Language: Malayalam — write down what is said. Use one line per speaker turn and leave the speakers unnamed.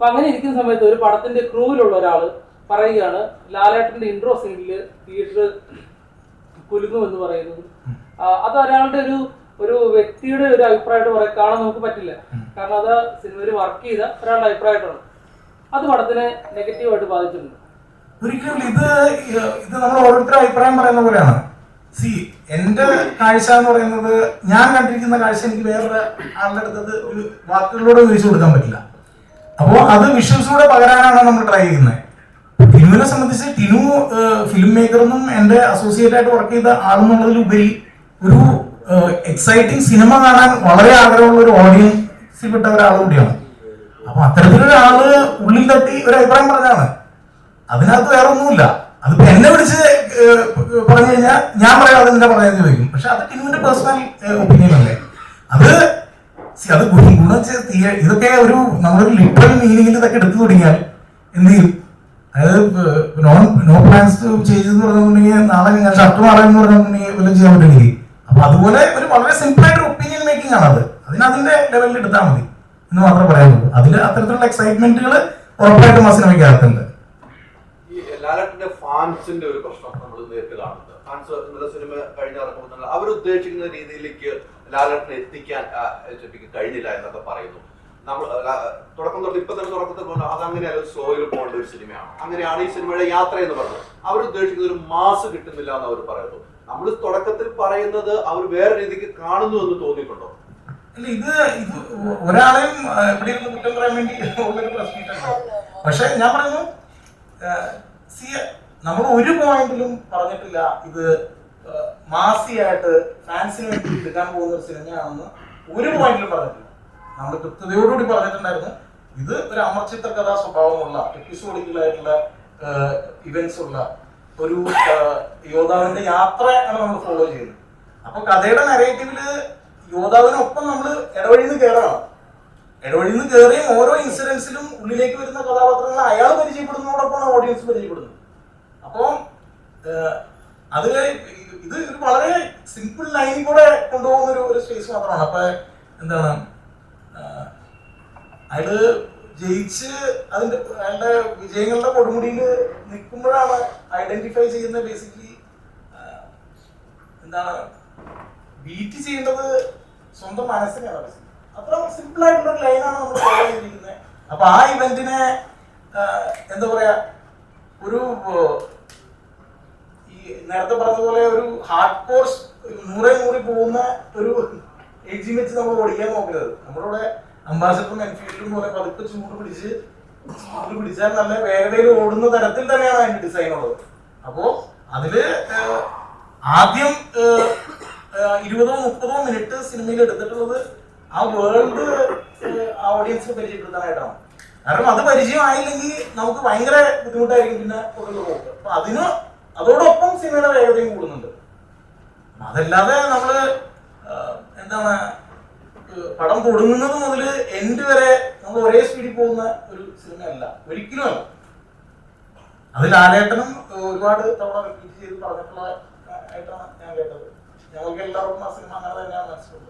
അപ്പൊ അങ്ങനെ ഇരിക്കുന്ന സമയത്ത് ഒരു പടത്തിന്റെ ക്രൂവിലുള്ള ഒരാൾ പറയുകയാണ് ലാലേട്ടന്റെ ഇൻട്രോ സീനിൽ തിയേറ്റർ കുലുങ്ങും എന്ന് പറയുന്നത്. അത് ഒരാളുടെ ഒരു ഒരു വ്യക്തിയുടെ ഒരു അഭിപ്രായമായിട്ട് പറയാൻ കാണാൻ നമുക്ക് പറ്റില്ല. കാരണം അത് സിനിമയിൽ വർക്ക് ചെയ്ത ഒരാളുടെ അഭിപ്രായമായിട്ടാണ് അത് പടത്തിനെ നെഗറ്റീവായിട്ട് ബാധിച്ചിട്ടുണ്ട്.
ഒരിക്കലും ഇത് ഇത് നമ്മൾ ഓരോരുത്തരും അഭിപ്രായം പറയുന്ന പോലെയാണ്. സി എന്റെ കാഴ്ച എന്ന് പറയുന്നത് ഞാൻ കണ്ടിരിക്കുന്ന കാഴ്ച എനിക്ക് വേറെ ആളുടെ അടുത്തത് ഒരു വാക്കുകളിലൂടെ ഉപയോഗിച്ച് കൊടുക്കാൻ പറ്റില്ല. അപ്പോൾ അത് വിഷ്വൽസിലൂടെ പകരാനാണ് നമ്മൾ ട്രൈ ചെയ്യുന്നത് ടിനുവിനെ സംബന്ധിച്ച് ടിനു ഫിലിം മേക്കറെന്നും എന്റെ അസോസിയേറ്റ് ആയിട്ട് വർക്ക് ചെയ്ത ആളെന്നുള്ളതിലുപരി ഒരു എക്സൈറ്റിംഗ് സിനിമ കാണാൻ വളരെ ആഗ്രഹമുള്ള ഒരു ഓഡിയൻസിൽ പെട്ട ഒരാൾ കൂടിയാണ്. അപ്പൊ അത്തരത്തിലൊരാൾ ഉള്ളിൽ തട്ടി ഒരു അഭിപ്രായം പറഞ്ഞാണ് അതിനകത്ത് വേറെ ഒന്നുമില്ല അതിപ്പോ എന്നെ വിളിച്ച് പറഞ്ഞു കഴിഞ്ഞാൽ ഞാൻ പറയാം അതെന്താ പറയാൻ ചോദിക്കും. പക്ഷെ അത് ടിനുവിന്റെ പേഴ്സണൽ ഒപ്പീനിയൻ അല്ലേ? അത് ഗുണം ഇതൊക്കെ ഒരു നമ്മളൊരു ലിറ്ററൽ മീനിങ്ങിൽ ഇതൊക്കെ എടുത്തു തുടങ്ങിയാൽ എന്ത് ചെയ്യും? അതായത് നോൺ നോ പ്ലാൻസ് എന്ന് പറഞ്ഞിട്ടുണ്ടെങ്കിൽ നാളെ ഞാൻ ഷർട്ട് മാറാൻ എന്ന് പറഞ്ഞിട്ടുണ്ടെങ്കിൽ വല്ലതും ചെയ്യാൻ പറ്റുമെങ്കിൽ. അപ്പൊ അതുപോലെ ഒരു വളരെ സിമ്പിൾ ആയിട്ട് ഒപ്പീനിയൻ മേക്കിംഗ് ആണ് അത്. അതിന് അതിന്റെ ലെവലിൽ എടുത്താൽ മതി എന്ന് മാത്രമേ പറയാനുള്ളൂ. അതിൽ അത്തരത്തിലുള്ള എക്സൈറ്റ്മെന്റുകൾ ഉറപ്പായിട്ടും ആ സിനിമയ്ക്ക് അകത്തുണ്ട്.
ഫാൻസിന്റെ ഒരു പ്രശ്നം നമ്മൾ നേരിട്ട് കാണുന്നത് ഫാൻസ് സിനിമ കഴിഞ്ഞിറക്കുമ്പോൾ അവർ ഉദ്ദേശിക്കുന്ന രീതിയിലേക്ക് ലാലട്ടിനെ എത്തിക്കാൻ ചെപ്പിക്ക് കഴിഞ്ഞില്ല എന്നൊക്കെ പറയുന്നു. നമ്മൾ തുടക്കം തൊട്ട് ഇപ്പൊ തന്നെ തുടക്കത്തിൽ പോലെ അതങ്ങനെയല്ല സോയിൽ പോകേണ്ട ഒരു സിനിമയാണ്. അങ്ങനെയാണ് ഈ സിനിമയുടെ യാത്ര എന്ന് പറഞ്ഞത്. അവർ ഉദ്ദേശിക്കുന്ന ഒരു മാസ് കിട്ടുന്നില്ല എന്ന് അവർ പറയുന്നു. നമ്മൾ തുടക്കത്തിൽ പറയുന്നത് അവർ വേറെ രീതിക്ക് കാണുന്നു എന്ന് തോന്നിയിട്ടുണ്ടോ?
അല്ല ഇത് ഇത് ഒരാളെയും ഇവിടെ ഇരുന്ന് കുറ്റം പറയാൻ വേണ്ടി ഉള്ളൊരു പ്രശ്നമില്ല പക്ഷെ ഞാൻ പറയുന്നു സി നമ്മൾ ഒരു പോയിന്റിലും പറഞ്ഞിട്ടില്ല ഇത് മാസിയായിട്ട് ഫാൻസിന് വേണ്ടി എടുക്കാൻ പോകുന്ന ഒരു സിനിമയാണെന്ന് ഒരു പോയിന്റിലും പറഞ്ഞിട്ടില്ല. നമ്മൾ കൃത്യതയോടുകൂടി പറഞ്ഞിട്ടുണ്ടായിരുന്നു. ഇത് ഒരു അമർചിത്ര കഥാ സ്വഭാവമുള്ള എപ്പിസോഡിക്കലായിട്ടുള്ള ഇവന്റ്സ് ഉള്ള ഒരു യോദ്ധാവിന്റെ യാത്രയാണ് നമ്മൾ ഫോളോ ചെയ്യുന്നത്. അപ്പൊ കഥയുടെ നരേറ്റീവിൽ യോദ്ധാവിനൊപ്പം നമ്മൾ ഇടവഴിയിൽ നിന്ന് കയറണം ഇടവഴിയിൽ നിന്ന് കയറിയും ഓരോ ഇൻസിഡൻസിലും ഉള്ളിലേക്ക് വരുന്ന കഥാപാത്രങ്ങൾ അയാൾ പരിചയപ്പെടുന്നതോടൊപ്പമാണ് ഓഡിയൻസ് പരിചയപ്പെടുന്നത്. അപ്പം അതിൽ അത് ഇത് ഒരു വളരെ സിമ്പിൾ ലൈനിൽ കൂടെ കൊണ്ടുപോകുന്ന ഒരു ഒരു സ്പേസ് മാത്രമാണ്. അപ്പൊ എന്താണ്? അയാൾ ജയിച്ച് അതിന്റെ അയാളുടെ വിജയങ്ങളുടെ കൊടുമുടിയിൽ നിൽക്കുമ്പോഴാണ് ഐഡന്റിഫൈ ചെയ്യുന്ന ബേസിക്കലി എന്താണ്? ബീറ്റ് ചെയ്യേണ്ടത് സ്വന്തം മനസ്സിനെയാണ് അത്ര സിമ്പിൾ ആയിട്ടുള്ള ലൈനാണ് നമ്മൾ ഫോളോ ചെയ്തിരിക്കുന്നത്. അപ്പൊ ആ ഇവന്റിനെ എന്താ പറയാ ഒരു നേരത്തെ പറഞ്ഞതുപോലെ ഒരു ഹാർഡ് കോഴ്സ് നൂറെ നൂറി പോകുന്ന ഒരു ഏജിൽ വെച്ച് നമ്മൾ ഓടിക്കാൻ നോക്കരുത് നമ്മളിവിടെ അംബാസിഡറും എൻഫീൽഡും പോലെ പതുക്കെ ചൂട് പിടിച്ച് ചൂട് പിടിച്ചാൽ നല്ല വേഗതയിൽ ഓടുന്ന തരത്തിൽ തന്നെയാണ് അതിന്റെ ഡിസൈൻ ഉള്ളത്. അപ്പോ അതിൽ ആദ്യം ഇരുപതോ മുപ്പതോ മിനിറ്റ് സിനിമയിൽ എടുത്തിട്ടുള്ളത് ആ വേൾഡ് ഓഡിയൻസിന് പരിചയപ്പെടുത്താനായിട്ടാണ് കാരണം അത് പരിചയമായില്ലെങ്കിൽ നമുക്ക് ഭയങ്കര ബുദ്ധിമുട്ടായിരിക്കും പിന്നെ പോക്ക് അപ്പൊ അതിന് അതോടൊപ്പം സിനിമയുടെ വേഗതയും കൂടുന്നുണ്ട്. അതല്ലാതെ നമ്മൾ എന്താണ് പടം തുടങ്ങുന്നത് മുതൽ എൻഡ് വരെ നമ്മൾ ഒരേ സ്പീഡിൽ പോകുന്ന ഒരു സിനിമയല്ല. ഒരിക്കലും അല്ല. അത് ലാലേട്ടനും ഒരുപാട് തവണ റിപ്പീറ്റ് ചെയ്ത് പറഞ്ഞിട്ടുള്ള ആയിട്ടാണ് ഞാൻ കേട്ടത്. ഞങ്ങൾക്ക് എല്ലാവർക്കും ആ സിനിമ അങ്ങനെ തന്നെയാണ് മനസ്സിലുള്ളത്.